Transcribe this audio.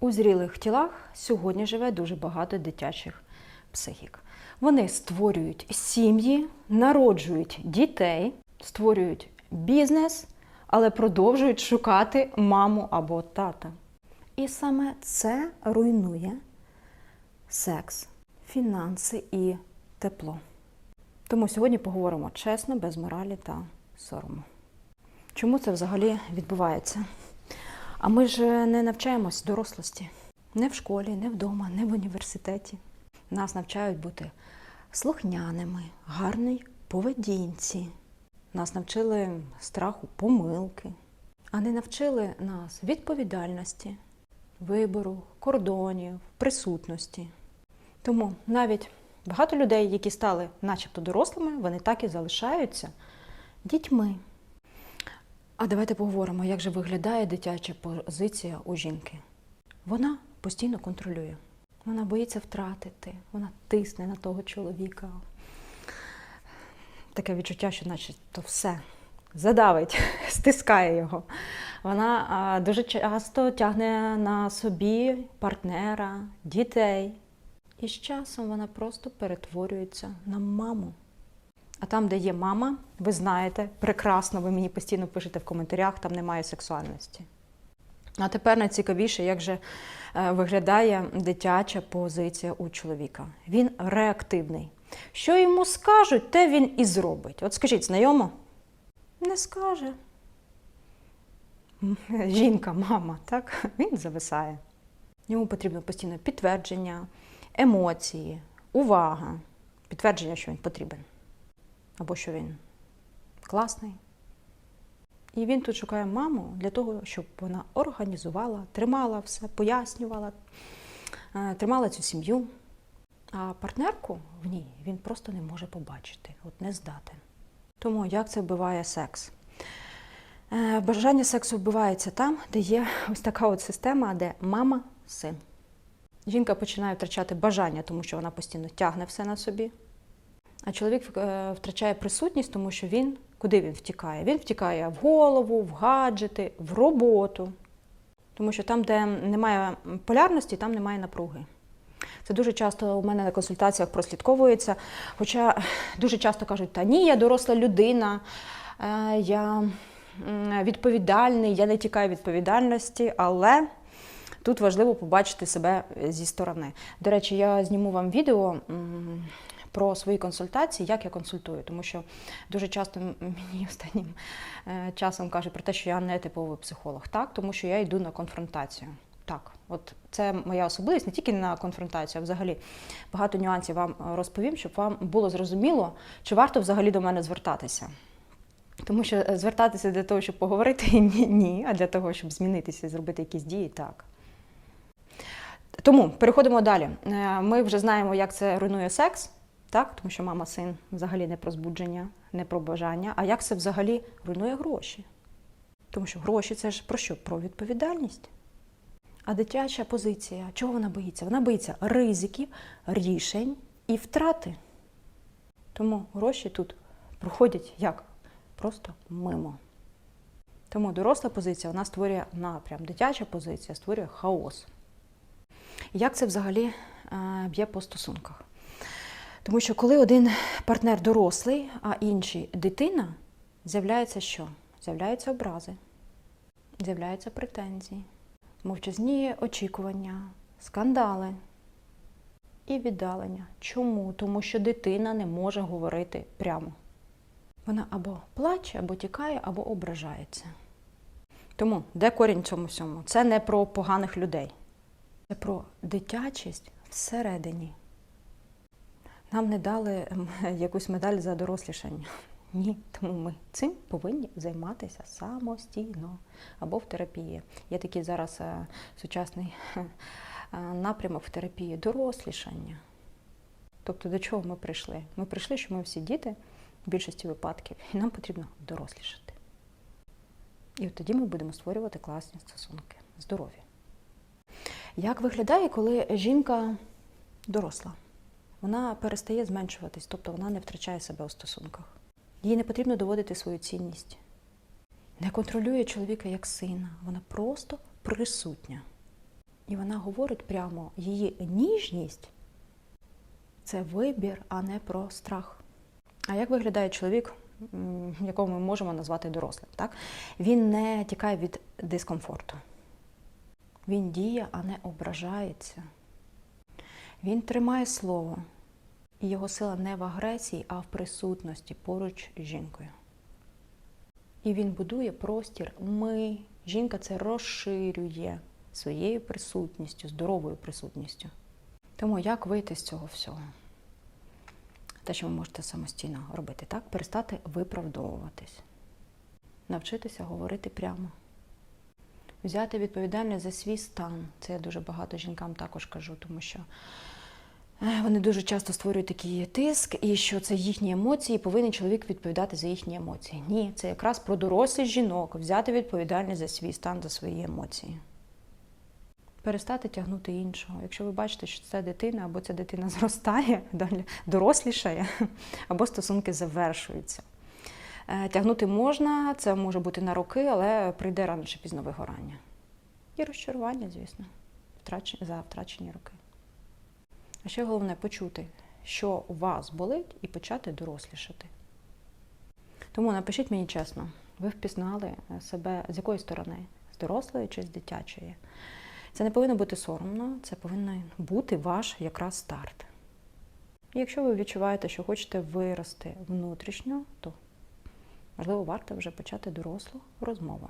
У зрілих тілах сьогодні живе дуже багато дитячих психік. Вони створюють сім'ї, народжують дітей, створюють бізнес, але продовжують шукати маму або тата. І саме це руйнує секс, фінанси і тепло. Тому сьогодні поговоримо чесно, без моралі та сорому. Чому це взагалі відбувається? А ми ж не навчаємось дорослості. Не в школі, не вдома, не в університеті. Нас навчають бути слухняними, гарній поведінці. Нас навчили страху помилки, а не навчили нас відповідальності, вибору, кордонів, присутності. Тому навіть багато людей, які стали начебто дорослими, вони так і залишаються дітьми. А давайте поговоримо, як же виглядає дитяча позиція у жінки. Вона постійно контролює. Вона боїться втратити, вона тисне на того чоловіка. Таке відчуття, що наче то все задавить, стискає його. Вона дуже часто тягне на собі партнера, дітей. І з часом вона просто перетворюється на маму. А там, де є мама, ви знаєте, прекрасно, ви мені постійно пишете в коментарях, там немає сексуальності. А тепер найцікавіше, як же е, виглядає дитяча позиція у чоловіка. Він реактивний. Що йому скажуть, те він і зробить. От скажіть, знайомо? Не скаже. Жінка, мама, так? Він зависає. Йому потрібно постійно підтвердження, емоції, увага, підтвердження, що він потрібен або що він класний. І він тут шукає маму для того, щоб вона організувала, тримала все, пояснювала, е, тримала цю сім'ю. А партнерку в ній він просто не може побачити, от не здатен. Тому як це вбиває секс? Е, Бажання сексу вбивається там, де є ось така от система, де мама, син. Жінка починає втрачати бажання, тому що вона постійно тягне все на собі. А чоловік е, втрачає присутність, тому що він куди він втікає? Він втікає в голову, в гаджети, в роботу. Тому що там, де немає полярності, там немає напруги. Це дуже часто у мене на консультаціях прослідковується. Хоча дуже часто кажуть, та ні, я доросла людина, е, я відповідальний, я не тікаю відповідальності, але тут важливо побачити себе зі сторони. До речі, я зніму вам відео. Про свої консультації, як я консультую, тому що дуже часто мені останнім е, часом кажуть про те, що я не типовий психолог. Так, тому що я йду на конфронтацію. Так, от це моя особливість, не тільки на конфронтацію, а взагалі багато нюансів вам розповім, щоб вам було зрозуміло, чи варто взагалі до мене звертатися. Тому що е, звертатися для того, щоб поговорити, ні, ні, а для того, щоб змінитися і зробити якісь дії, так. Тому переходимо далі. Е, Ми вже знаємо, як це руйнує секс, так? тому що мама син взагалі не про збудження, не про бажання. А як це взагалі руйнує гроші? Тому що гроші це ж про що? Про відповідальність. А дитяча позиція, чого вона боїться? Вона боїться ризиків, рішень і втрати. Тому гроші тут проходять як? Просто мимо. Тому доросла позиція вона створює напрям, дитяча позиція створює хаос. Як це взагалі е, б'є по стосунках? Тому що коли один партнер дорослий, а інший дитина, з'являється що? З'являються образи, з'являються претензії, мовчазні очікування, скандали і віддалення. Чому? Тому що дитина не може говорити прямо. Вона або плаче, або тікає, або ображається. Тому де корінь цьому всьому? Це не про поганих людей, це про дитячість всередині. Нам не дали ем, якусь медаль за дорослішання. Ні, тому ми цим повинні займатися самостійно або в терапії. Є такий зараз е, сучасний е, напрямок в терапії дорослішання. Тобто до чого ми прийшли? Ми прийшли, що ми всі діти в більшості випадків, і нам потрібно дорослішати. І от тоді ми будемо створювати класні стосунки, здорові. Як виглядає, коли жінка доросла? Вона перестає зменшуватись, тобто вона не втрачає себе у стосунках. Їй не потрібно доводити свою цінність. Не контролює чоловіка як сина, вона просто присутня. І вона говорить прямо, її ніжність це вибір, а не про страх. А як виглядає чоловік, якого ми можемо назвати дорослим? Так? Він не тікає від дискомфорту. Він діє, а не ображається. Він тримає слово. І його сила не в агресії, а в присутності поруч з жінкою. І він будує простір ми. Жінка це розширює своєю присутністю, здоровою присутністю. Тому як вийти з цього всього? Те, що ви можете самостійно робити, так? Перестати виправдовуватись, навчитися говорити прямо, взяти відповідальність за свій стан. Це я дуже багато жінкам також кажу, тому що вони дуже часто створюють такий тиск, і що це їхні емоції, повинен чоловік відповідати за їхні емоції. Ні, це якраз про дорослих жінок, взяти відповідальність за свій стан, за свої емоції. Перестати тягнути іншого. Якщо ви бачите, що це дитина, або ця дитина зростає, дорослішає, або стосунки завершуються. Е, Тягнути можна, це може бути на роки, але прийде рано чи пізно вигорання. І розчарування, звісно, за втрачені роки. А ще головне почути, що у вас болить, і почати дорослішати. Тому напишіть мені чесно, ви впізнали е, себе з якої сторони? З дорослої чи з дитячої? Це не повинно бути соромно, це повинен бути ваш якраз старт. І якщо ви відчуваєте, що хочете вирости внутрішньо, то можливо варто вже почати дорослу розмову.